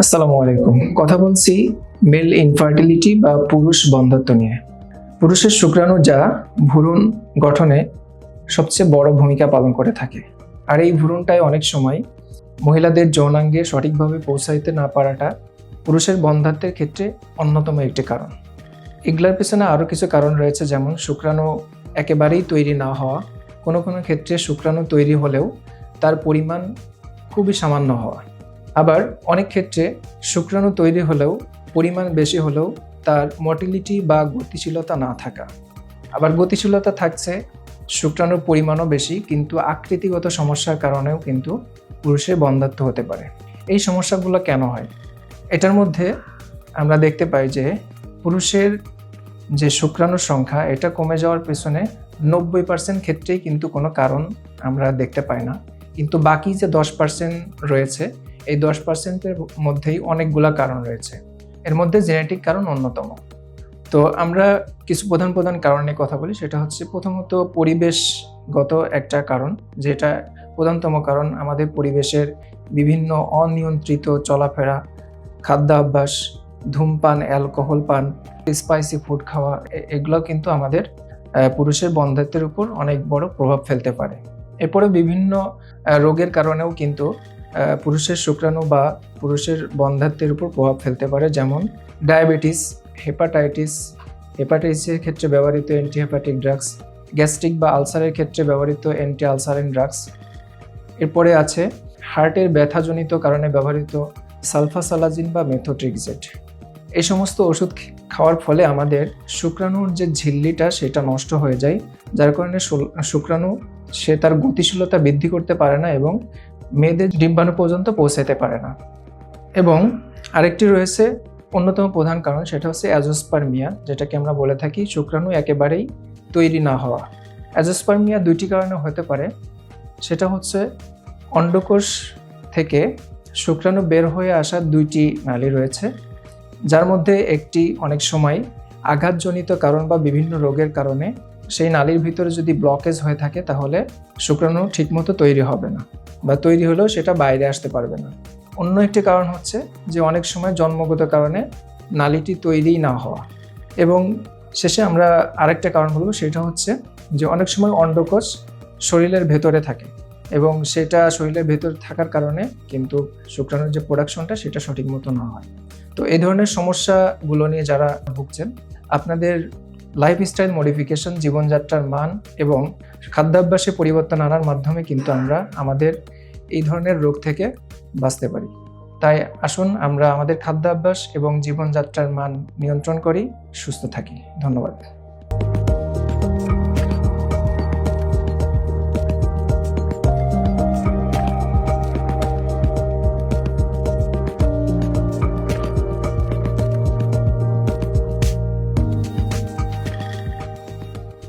আসসালামু আলাইকুম। কথা বলছি মেল ইনফার্টিলিটি বা পুরুষ বন্ধ্যত্ব নিয়ে। পুরুষের শুক্রাণু যা ভ্রূণ গঠনে সবচেয়ে বড় ভূমিকা পালন করে থাকে। আর এই ভ্রূণটায় অনেক সময় মহিলাদের যৌনাঙ্গে সঠিকভাবে পৌঁছাইতে না পারাটা পুরুষের বন্ধাত্বের ক্ষেত্রে অন্যতম একটি কারণ। এগুলোর পেছনে আরও কিছু কারণ রয়েছে, যেমন শুক্রাণু একেবারেই তৈরি না হওয়া। কোনো কোনো ক্ষেত্রে শুক্রাণু তৈরি হলেও তার পরিমাণ খুবই সামান্য হওয়া। আবার অনেক ক্ষেত্রে শুক্রাণু তৈরি হলেও, পরিমাণ বেশি হলেও তার মটিলিটি বা গতিশীলতা না থাকা। আবার গতিশীলতা থাকছে, শুক্রাণুর পরিমাণও বেশি, কিন্তু আকৃতিগত সমস্যার কারণেও কিন্তু পুরুষের বন্ধাত্ম হতে পারে। এই সমস্যাগুলো কেন হয়? এটার মধ্যে আমরা দেখতে পাই যে, পুরুষের যে শুক্রাণুর সংখ্যা, এটা কমে যাওয়ার পেছনে নব্বই পার্সেন্ট ক্ষেত্রেই কিন্তু কোনো কারণ আমরা দেখতে পাই না। কিন্তু বাকি যে দশ পার্সেন্ট রয়েছে এই দশ পার্সেন্টের মধ্যেই অনেকগুলা কারণ রয়েছে। এর মধ্যে জেনেটিক কারণ অন্যতম। তো আমরা কিছু প্রধান প্রধান কারণে কথা বলি, সেটা হচ্ছে প্রথমত পরিবেশগত একটা কারণ, যেটা প্রধানতম কারণ আমাদের পরিবেশের বিভিন্ন অনিয়ন্ত্রিত চলাফেরা, খাদ্যাভ্যাস, ধূমপান, অ্যালকোহল পান স্পাইসি ফুড খাওয়া এগুলো কিন্তু আমাদের পুরুষের বন্ধাত্বের উপর অনেক বড় প্রভাব ফেলতে পারে। এরপরে বিভিন্ন রোগের কারণেও কিন্তু পুরুষের শুক্রাণু বা পুরুষের বন্ধাত্বের উপর প্রভাব ফেলতে পারে, যেমন ডায়াবেটিস, হেপাটাইটিস, হেপাটাইটিসের ক্ষেত্রে ব্যবহৃত অ্যান্টিহেপাটিক ড্রাগস গ্যাস্ট্রিক বা আলসারের ক্ষেত্রে ব্যবহৃত অ্যান্টি আলসারিন ড্রাগস এরপরে আছে হার্টের ব্যথাজনিত কারণে ব্যবহৃত সালফাসালাজিন বা মেথোট্রিকজেট এই সমস্ত ওষুধ খাওয়ার ফলে আমাদের শুক্রাণুর যে ঝিল্লিটা সেটা নষ্ট হয়ে যায়, যার কারণে শুক্রাণু সে তার গতিশীলতা বৃদ্ধি করতে পারে না এবং মেয়েদের ডিম্বাণু পর্যন্ত পৌঁছাতে পারে না। এবং আরেকটি রয়েছে অন্যতম প্রধান কারণ, সেটা হচ্ছে অ্যাজোস্পারমিয়া, যেটাকে আমরা বলে থাকি শুক্রাণু একেবারেই তৈরি না হওয়া। অ্যাজোস্পারমিয়া দুইটি কারণে হতে পারে, সেটা হচ্ছে অন্ডকোষ থেকে শুক্রাণু বের হয়ে আসা দুইটি নালী রয়েছে, যার মধ্যে একটি অনেক সময় আঘাতজনিত কারণ বা বিভিন্ন রোগের কারণে সেই নালীর ভিতরে যদি ব্লকেজ হয়ে থাকে, তাহলে শুক্রাণু ঠিকমতো তৈরি হবে না। বা তৈরি হলেও সেটা বাইরে আসতে পারবে না। অন্য একটি কারণ হচ্ছে যে অনেক সময় জন্মগত কারণে নালিটি তৈরি না হওয়া। এবং শেষে আমরা আরেকটা কারণ বলব, সেটা হচ্ছে যে অনেক সময় অন্ডকোষ শরীরের ভেতরে থাকে এবং সেটা শরীরের ভেতরে থাকার কারণে কিন্তু শুক্রাণুর যে প্রোডাকশনটা সেটা সঠিক মতো না হয়। তো এই ধরনের সমস্যাগুলো নিয়ে যারা ভুগছেন, আপনাদের লাইফস্টাইল মডিফিকেশন জীবনযাত্রার মান এবং খাদ্যাভ্যাসে পরিবর্তন আনার মাধ্যমে কিন্তু আমরা আমাদের এই ধরনের রোগ থেকে বাঁচতে পারি। তাই আসুন আমরা আমাদের খাদ্যাভ্যাস এবং জীবনযাত্রার মান নিয়ন্ত্রণ করি, সুস্থ থাকি। ধন্যবাদ।